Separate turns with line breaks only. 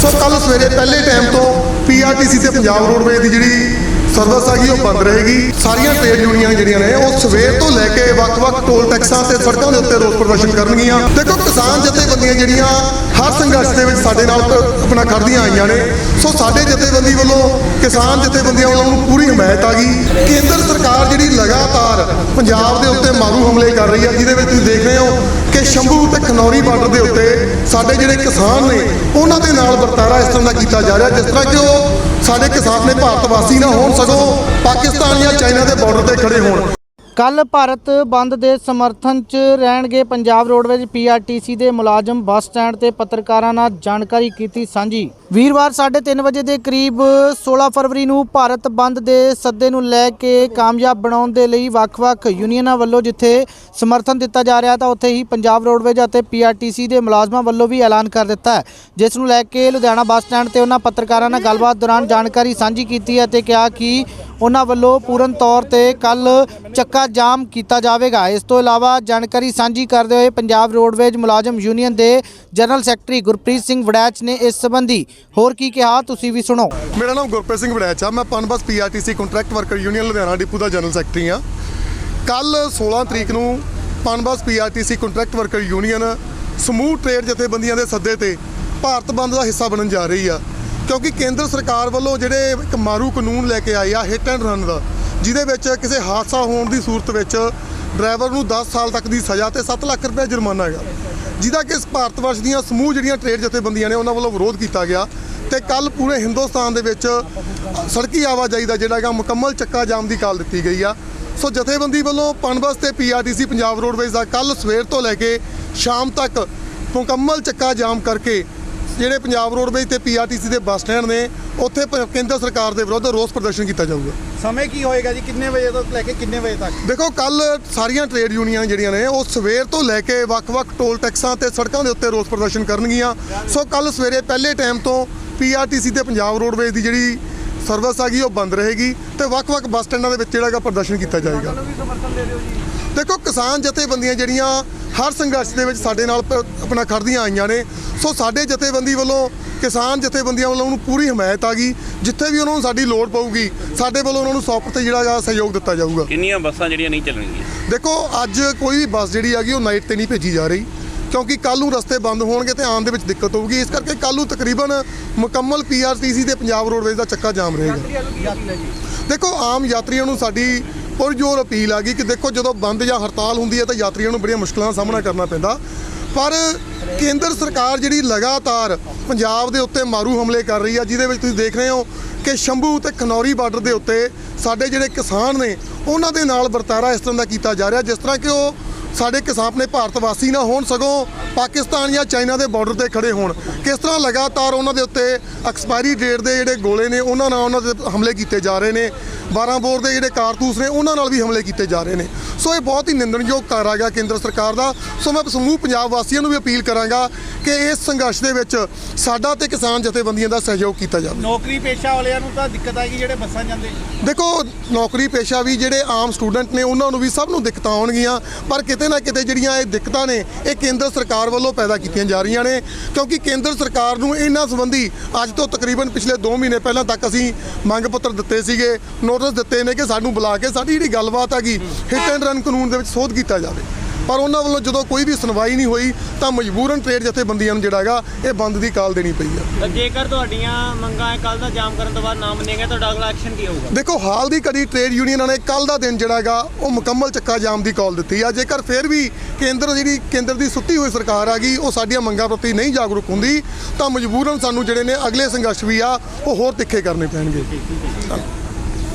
ਸੋ ਕੱਲ ਸਵੇਰੇ ਪਹਿਲੇ ਟਾਈਮ ਤੋਂ ਪੀਆਰਟੀਸੀ ਤੇ ਪੰਜਾਬ ਰੋਡਵੇਜ਼ ਦੀ ਜਿਹੜੀ ਸਰਵਿਸ ਹੈਗੀ ਉਹ ਬੰਦ ਰਹੇਗੀ। ਸਾਰੀਆਂ ਟ੍ਰੇਡ ਯੂਨੀਅਨ ਜਿਹੜੀਆਂ ਨੇ, ਉਹ ਸਵੇਰ ਤੋਂ ਲੈ ਕੇ ਵੱਖ-ਵੱਖ ਟੋਲ ਟੈਕਸਾਂ ਤੇ ਸੜਕਾਂ ਦੇ ਉੱਤੇ ਰੋਸ ਪ੍ਰਦਰਸ਼ਨ ਕਰਨਗੀਆਂ। ਦੇਖੋ, ਕਿਸਾਨ ਜਥੇਬੰਦੀਆਂ ਜਿਹੜੀਆਂ ਹਰ ਸੰਘਰਸ਼ ਦੇ ਵਿੱਚ ਸਾਡੇ ਨਾਲ ਆਪਣਾ ਖੜਦੀਆਂ ਆਈਆਂ ਨੇ। ਸੋ ਸਾਡੇ ਜਥੇਬੰਦੀ ਵੱਲੋਂ ਕਿਸਾਨ ਜਥੇਬੰਦੀਆਂ ਵੱਲੋਂ ਨੂੰ ਪੂਰੀ ਹਮਾਇਤ ਆ ਗਈ। ਕੇਂਦਰ ਸਰਕਾਰ ਜਿਹੜੀ ਲਗਾਤਾਰ ਪੰਜਾਬ ਦੇ ਉੱਤੇ ਮਾਰੂ ਹਮਲੇ ਕਰ ਰਹੀ ਹੈ ਜਿਹਦੇ ਵਿੱਚ ਤੁਸੀਂ ਦੇਖ ਰਹੇ ਹੋ ਕਿ ਸ਼ੰਭੂ ਤੇ ਖਨੌਰੀ ਬਾਰਡਰ ਦੇ ਉੱਤੇ ਸਾਡੇ ਜਿਹੜੇ ਕਿਸਾਨ ਨੇ, ਉਹਨਾਂ ਦੇ ਨਾਲ ਵਰਤਾਰਾ ਇਸ ਤਰ੍ਹਾਂ ਦਾ ਕੀਤਾ ਜਾ ਰਿਹਾ, ਜਿਸ ਤਰ੍ਹਾਂ ਕਿ ਉਹ ਸਾਡੇ ਕਿਸਾਨ ਨੇ ਭਾਰਤ ਵਾਸੀ ਨਾ ਹੋਣ, ਸਗੋਂ ਪਾਕਿਸਤਾਨ ਜਾਂ ਚਾਈਨਾ ਦੇ ਬਾਰਡਰ ਤੇ ਖੜੇ ਹੋਣ।
ਕੱਲ ਭਾਰਤ ਬੰਦ ਦੇ ਸਮਰਥਨ 'ਚ ਰਹਿਣਗੇ ਪੰਜਾਬ ਰੋਡਵੇਜ਼ ਪੀਆਰਟੀਸੀ ਦੇ ਮੁਲਾਜ਼ਮ, ਬੱਸ ਸਟੈਂਡ ਤੇ ਪੱਤਰਕਾਰਾਂ ਨਾਲ ਜਾਣਕਾਰੀ ਕੀਤੀ ਸਾਂਝੀ। ਵੀਰਵਾਰ 3:30 ਵਜੇ ਦੇ ਕਰੀਬ 16 ਫਰਵਰੀ ਨੂੰ ਭਾਰਤ ਬੰਦ ਦੇ ਸੱਦੇ ਨੂੰ ਲੈ ਕੇ ਕਾਮਯਾਬ ਬਣਾਉਣ ਦੇ ਲਈ ਵੱਖ-ਵੱਖ ਯੂਨੀਅਨਾਂ ਵੱਲੋਂ ਜਿੱਥੇ ਸਮਰਥਨ ਦਿੱਤਾ ਜਾ ਰਿਹਾ ਤਾਂ ਉੱਥੇ ਹੀ ਪੰਜਾਬ ਰੋਡਵੇਜ਼ ਅਤੇ ਪੀਆਰਟੀਸੀ ਦੇ ਮੁਲਾਜ਼ਮਾਂ ਵੱਲੋਂ ਵੀ ਐਲਾਨ ਕਰ ਦਿੱਤਾ ਹੈ। ਜਿਸ ਨੂੰ ਲੈ ਕੇ ਲੁਧਿਆਣਾ ਬੱਸ ਸਟੈਂਡ ਤੇ ਉਹਨਾਂ ਪੱਤਰਕਾਰਾਂ ਨਾਲ ਗੱਲਬਾਤ ਦੌਰਾਨ ਜਾਣਕਾਰੀ ਸਾਂਝੀ ਕੀਤੀ ਹੈ ਤੇ ਕਿਹਾ ਕਿ ਉਹਨਾਂ ਵੱਲੋਂ ਪੂਰਨ ਤੌਰ ਤੇ ਕੱਲ ਚੱਕਾ ਜਾਮ ਕੀਤਾ ਜਾਵੇਗਾ। ਇਸ ਤੋਂ ਇਲਾਵਾ ਜਾਣਕਾਰੀ ਸਾਂਝੀ ਕਰਦੇ ਹੋਏ ਪੰਜਾਬ ਰੋਡਵੇਜ਼ ਮੁਲਾਜ਼ਮ ਯੂਨੀਅਨ ਦੇ ਜਨਰਲ ਸੈਕਟਰੀ ਗੁਰਪ੍ਰੀਤ ਸਿੰਘ ਵੜੈਚ ਨੇ ਇਸ ਸੰਬੰਧੀ ਹੋਰ ਕੀ ਕਿਹਾ, ਤੁਸੀਂ ਵੀ ਸੁਣੋ।
ਮੇਰਾ ਨਾਮ ਗੁਰਪ੍ਰੀਤ ਸਿੰਘ ਵੜੈਚ ਆ। ਮੈਂ Punbus PRTC contract worker union Ludhiana depot ਦਾ ਜਨਰਲ ਸੈਕਟਰੀ ਆ। ਕੱਲ 16 ਤਰੀਕ ਨੂੰ Punbus PRTC contract worker union ਸਮੂਹ ਟ੍ਰੇਡ ਜਥੇਬੰਦੀਆਂ ਦੇ ਸੱਦੇ ਤੇ ਭਾਰਤ ਬੰਦ ਦਾ ਹਿੱਸਾ ਬਣਨ ਜਾ ਰਹੀ ਆ। ਕਿਉਂਕਿ ਕੇਂਦਰ ਸਰਕਾਰ ਵੱਲੋਂ ਜਿਹੜੇ ਇੱਕ ਮਾਰੂ ਕਾਨੂੰਨ ਲੈ ਕੇ ਆਏ ਆ ਹਿੱਟ ਐਂਡ ਰਨ ਦਾ, ਜਿਹਦੇ ਵਿੱਚ ਕਿਸੇ ਹਾਦਸਾ ਹੋਣ ਦੀ ਸੂਰਤ ਵਿੱਚ ਡਰਾਈਵਰ ਨੂੰ 10 ਸਾਲ ਤੱਕ ਦੀ ਸਜ਼ਾ ਤੇ 7 ਲੱਖ ਰੁਪਏ ਜੁਰਮਾਨਾ ਹੈਗਾ। ਜਿਹਦਾ ਕਿ ਇਸ ਭਾਰਤ ਵਰਸ਼ ਦੀਆਂ ਸਮੂਹ ਜਿਹੜੀਆਂ ਟ੍ਰੇਡ ਜਥੇਬੰਦੀਆਂ ਨੇ, ਉਹਨਾਂ ਵੱਲੋਂ ਵਿਰੋਧ ਕੀਤਾ ਗਿਆ ਤੇ ਕੱਲ ਪੂਰੇ ਹਿੰਦੁਸਤਾਨ ਦੇ ਵਿੱਚ ਸੜਕੀ ਆਵਾਜਾਈ ਦਾ ਜਿਹੜਾ ਹੈਗਾ ਮੁਕੰਮਲ ਚੱਕਾ ਜਾਮ ਦੀ ਕਾਲ ਦਿੱਤੀ ਗਈ ਆ। ਸੋ ਜਥੇਬੰਦੀ ਵੱਲੋਂ ਪਨਬਸ ਤੇ ਪੀਆਰਟੀਸੀ ਪੰਜਾਬ ਰੋਡਵੇਜ਼ ਦਾ ਕੱਲ ਸਵੇਰ ਤੋਂ ਲੈ ਕੇ ਸ਼ਾਮ ਤੱਕ ਮੁਕੰਮਲ ਚੱਕਾ ਜਾਮ ਕਰਕੇ ਜਿਹੜੇ ਪੰਜਾਬ ਰੋਡਵੇਜ਼ ਤੇ ਪੀਆਰਟੀਸੀ ਦੇ ਬੱਸ ਸਟੈਂਡ ਨੇ ਉੱਥੇ ਕੇਂਦਰ ਸਰਕਾਰ ਦੇ ਵਿਰੁੱਧ ਰੋਸ ਪ੍ਰਦਰਸ਼ਨ ਕੀਤਾ ਜਾਊਗਾ।
ਸਮੇਂ ਕੀ ਹੋਏਗਾ ਜੀ? ਕਿੰਨੇ ਵਜੇ ਤੋਂ ਲੈ ਕੇ ਕਿੰਨੇ ਵਜੇ ਤੱਕ?
ਦੇਖੋ ਕੱਲ ਸਾਰੀਆਂ ਟ੍ਰੇਡ ਯੂਨੀਅਨ ਜਿਹੜੀਆਂ ਨੇ ਉਹ ਸਵੇਰ ਤੋਂ ਲੈ ਕੇ ਵੱਖ-ਵੱਖ ਟੋਲ ਟੈਕਸਾਂ ਤੇ ਸੜਕਾਂ ਦੇ ਉੱਤੇ ਰੋਸ ਪ੍ਰਦਰਸ਼ਨ ਕਰਨਗੀਆਂ। ਸੋ ਕੱਲ ਸਵੇਰੇ ਪਹਿਲੇ ਟਾਈਮ ਤੋਂ ਪੀਆਰਟੀਸੀ ਤੇ ਪੰਜਾਬ ਰੋਡਵੇਜ਼ ਦੀ ਜਿਹੜੀ ਸਰਵਿਸ ਹੈਗੀ ਉਹ ਬੰਦ ਰਹੇਗੀ ਤੇ ਵੱਖ-ਵੱਖ ਬੱਸ ਸਟੈਂਡਾਂ ਦੇ ਵਿੱਚ ਜਿਹੜਾ ਪ੍ਰਦਰਸ਼ਨ ਕੀਤਾ ਜਾਏਗਾ। ਦੇਖੋ ਕਿਸਾਨ ਜਥੇਬੰਦੀਆਂ ਜਿਹੜੀਆਂ ਹਰ ਸੰਘਰਸ਼ ਦੇ ਵਿੱਚ ਸਾਡੇ ਨਾਲ ਪ- ਆਪਣਾ ਖੜਦੀਆਂ ਆਈਆਂ ਨੇ। ਸੋ ਸਾਡੇ ਜਥੇਬੰਦੀ ਵੱਲੋਂ ਕਿਸਾਨ ਜਥੇਬੰਦੀਆਂ ਵੱਲੋਂ ਉਹਨੂੰ ਪੂਰੀ ਹਮਾਇਤ ਆ ਗਈ। ਜਿੱਥੇ ਵੀ ਉਹਨਾਂ ਨੂੰ ਸਾਡੀ ਲੋੜ ਪਊਗੀ ਸਾਡੇ ਵੱਲੋਂ ਉਹਨਾਂ ਨੂੰ 100% ਜਿਹੜਾ ਸਹਿਯੋਗ ਦਿੱਤਾ ਜਾਊਗਾ।
ਕਿੰਨੀਆਂ ਬੱਸਾਂ ਜਿਹੜੀਆਂ ਨਹੀਂ ਚੱਲਣਗੀਆਂ?
ਦੇਖੋ ਅੱਜ ਕੋਈ ਵੀ ਬੱਸ ਜਿਹੜੀ ਹੈਗੀ ਉਹ ਨਾਈਟ ਤੇ ਨਹੀਂ ਭੇਜੀ ਜਾ ਰਹੀ। ਕਿਉਂਕਿ ਕੱਲ ਨੂੰ ਰਸਤੇ ਬੰਦ ਹੋਣਗੇ ਤੇ ਆਉਣ ਦੇ ਵਿੱਚ ਦਿੱਕਤ ਹੋਊਗੀ। ਇਸ ਕਰਕੇ ਕੱਲ ਨੂੰ ਤਕਰੀਬਨ ਮੁਕੰਮਲ ਪੀਆਰਟੀਸੀ ਤੇ ਪੰਜਾਬ ਰੋਡਵੇਜ਼ ਦਾ ਚੱਕਾ ਜਾਮ ਰਹੇਗਾ। ਦੇਖੋ ਆਮ ਯਾਤਰੀਆਂ ਨੂੰ ਸਾਡੀ ਔਰ ਪੁਰਜੋਰ ਅਪੀਲ ਆ ਗਈ ਕਿ ਦੇਖੋ ਜਦੋਂ ਬੰਦ ਜਾਂ ਹੜਤਾਲ ਹੁੰਦੀ ਹੈ ਤਾਂ ਯਾਤਰੀਆਂ ਨੂੰ ਬੜੀਆਂ ਮੁਸ਼ਕਲਾਂ ਦਾ ਸਾਹਮਣਾ ਕਰਨਾ ਪੈਂਦਾ। ਪਰ ਕੇਂਦਰ ਸਰਕਾਰ ਜਿਹੜੀ ਲਗਾਤਾਰ ਪੰਜਾਬ ਦੇ ਉੱਤੇ ਮਾਰੂ ਹਮਲੇ ਕਰ ਰਹੀ ਆ, ਜਿਹਦੇ ਵਿੱਚ ਤੁਸੀਂ ਦੇਖ ਰਹੇ ਹੋ ਕਿ ਸ਼ੰਭੂ ਤੇ ਖਨੌਰੀ ਬਾਰਡਰ ਦੇ ਉੱਤੇ ਸਾਡੇ ਜਿਹੜੇ ਕਿਸਾਨ ਨੇ, ਉਹਨਾਂ ਦੇ ਨਾਲ ਵਰਤਾਰਾ ਇਸ ਤਰ੍ਹਾਂ ਦਾ ਕੀਤਾ ਜਾ ਰਿਹਾ, ਜਿਸ ਤਰ੍ਹਾਂ ਕਿ ਉਹ ਸਾਡੇ ਕਿਸਾਨ ਨੇ ਭਾਰਤ ਵਾਸੀ ਨਾ ਹੋਣ ਸਗੋਂ ਪਾਕਿਸਤਾਨ ਜਾਂ ਚਾਈਨਾ ਦੇ ਬਾਰਡਰ ਤੇ ਖੜੇ ਹੋਣ। ਕਿਸ ਤਰ੍ਹਾਂ ਲਗਾਤਾਰ ਉਹਨਾਂ ਦੇ ਉੱਤੇ ਐਕਸਪਾਇਰੀ ਡੇਟ ਦੇ ਜਿਹੜੇ ਗੋਲੇ ਨੇ ਉਹਨਾਂ ਨਾਲ ਉਹਨਾਂ ਦੇ ਹਮਲੇ ਕੀਤੇ ਜਾ ਰਹੇ ਨੇ। 12 ਬੋਰ ਦੇ ਜਿਹੜੇ ਕਾਰਤੂਸ ਨੇ ਉਹਨਾਂ ਨਾਲ ਵੀ ਹਮਲੇ ਕੀਤੇ ਜਾ ਰਹੇ ਨੇ। ਸੋ ਇਹ ਬਹੁਤ ਹੀ ਨਿੰਦਣਯੋਗ ਕਾਰਾ ਗਿਆ ਕੇਂਦਰ ਸਰਕਾਰ ਦਾ। ਸੋ ਮੈਂ ਸਮੂਹ ਪੰਜਾਬ ਵਾਸੀਆਂ ਨੂੰ ਵੀ ਅਪੀਲ ਕਰਾਂਗਾ ਕਿ ਇਸ ਸੰਘਰਸ਼ ਦੇ ਵਿੱਚ ਸਾਡਾ ਤੇ ਕਿਸਾਨ ਜਥੇਬੰਦੀਆਂ ਦਾ ਸਹਿਯੋਗ ਕੀਤਾ ਜਾਵੇ।
ਨੌਕਰੀ ਪੇਸ਼ਾ ਵਾਲਿਆਂ ਨੂੰ ਤਾਂ ਦਿੱਕਤ ਆਏਗੀ ਜਿਹੜੇ ਬੱਸਾਂ ਜਾਂਦੇ।
ਦੇਖੋ ਨੌਕਰੀ ਪੇਸ਼ਾ ਵੀ ਜਿਹੜੇ ਆਮ ਸਟੂਡੈਂਟ ਨੇ, ਉਹਨਾਂ ਨੂੰ ਵੀ ਸਭ ਨੂੰ ਦਿੱਕਤਾਂ ਆਉਣਗੀਆਂ। ਪਰ ਕਿਤੇ ਨਾ ਕਿਤੇ ਜਿਹੜੀਆਂ ਇਹ ਦਿੱਕਤਾਂ ਨੇ, ਇਹ ਕੇਂਦਰ ਸਰਕਾਰ ਵੱਲੋਂ ਪੈਦਾ ਕੀਤੀਆਂ ਜਾ ਰਹੀਆਂ ਨੇ। ਕਿਉਂਕਿ ਕੇਂਦਰ ਸਰਕਾਰ ਨੂੰ ਇਹਨਾਂ ਸੰਬੰਧੀ ਅੱਜ ਤੋਂ ਤਕਰੀਬਨ ਪਿਛਲੇ 2 ਮਹੀਨੇ ਪਹਿਲਾਂ ਤੱਕ ਅਸੀਂ ਮੰਗ ਪੱਤਰ ਦਿੱਤੇ ਸੀਗੇ ਨੋਟਿਸ ਦਿੱਤੇ ਨੇ ਕਿ ਸਾਨੂੰ ਬੁਲਾ ਕੇ ਸਾਡੀ ਜਿਹੜੀ ਗੱਲਬਾਤ ਹੈਗੀ, ਹਿੱਟ ਐਂਡ ਰਨ ਕਾਨੂੰਨ ਦੇ ਵਿੱਚ ਸੋਧ ਕੀਤਾ ਜਾਵੇ। ਪਰ ਉਹਨਾਂ ਵੱਲੋਂ ਜਦੋਂ ਕੋਈ ਵੀ ਸੁਣਵਾਈ ਨਹੀਂ ਹੋਈ ਤਾਂ ਮਜਬੂਰਨ ਟ੍ਰੇਡ ਜਥੇਬੰਦੀਆਂ ਨੂੰ ਜਿਹੜਾ ਹੈਗਾ ਇਹ ਬੰਦ ਦੀ ਕਾਲ ਦੇਣੀ ਪਈ ਹੈ
ਤਾਂ ਜੇਕਰ ਤੁਹਾਡੀਆਂ ਮੰਗਾਂ ਕੱਲ ਦਾ ਜਾਮ ਕਰਨ ਤੋਂ ਬਾਅਦ ਨਾ ਮੰਨੇਗਾ ਤੁਹਾਡਾ ਅਗਲਾ ਐਕਸ਼ਨ ਕੀ ਹੋਊਗਾ?
ਦੇਖੋ ਹਾਲ ਦੀ ਘੜੀ ਟ੍ਰੇਡ ਯੂਨੀਅਨਾਂ ਨੇ ਕੱਲ ਦਾ ਦਿਨ ਜਿਹੜਾ ਹੈਗਾ ਉਹ ਮੁਕੰਮਲ ਚੱਕਾ ਜਾਮ ਦੀ ਕਾਲ ਦਿੱਤੀ ਆ। ਜੇਕਰ ਫਿਰ ਵੀ ਕੇਂਦਰ ਜਿਹੜੀ ਕੇਂਦਰ ਦੀ ਸੁੱਤੀ ਹੋਈ ਸਰਕਾਰ ਆ ਗਈ ਉਹ ਸਾਡੀਆਂ ਮੰਗਾਂ ਪ੍ਰਤੀ ਨਹੀਂ ਜਾਗਰੂਕ ਹੁੰਦੀ ਤਾਂ ਮਜਬੂਰਨ ਸਾਨੂੰ ਜਿਹੜੇ ਨੇ ਅਗਲੇ ਸੰਘਰਸ਼ ਵੀ ਆ ਉਹ ਹੋਰ ਤਿੱਖੇ ਕਰਨੇ ਪੈਣਗੇ।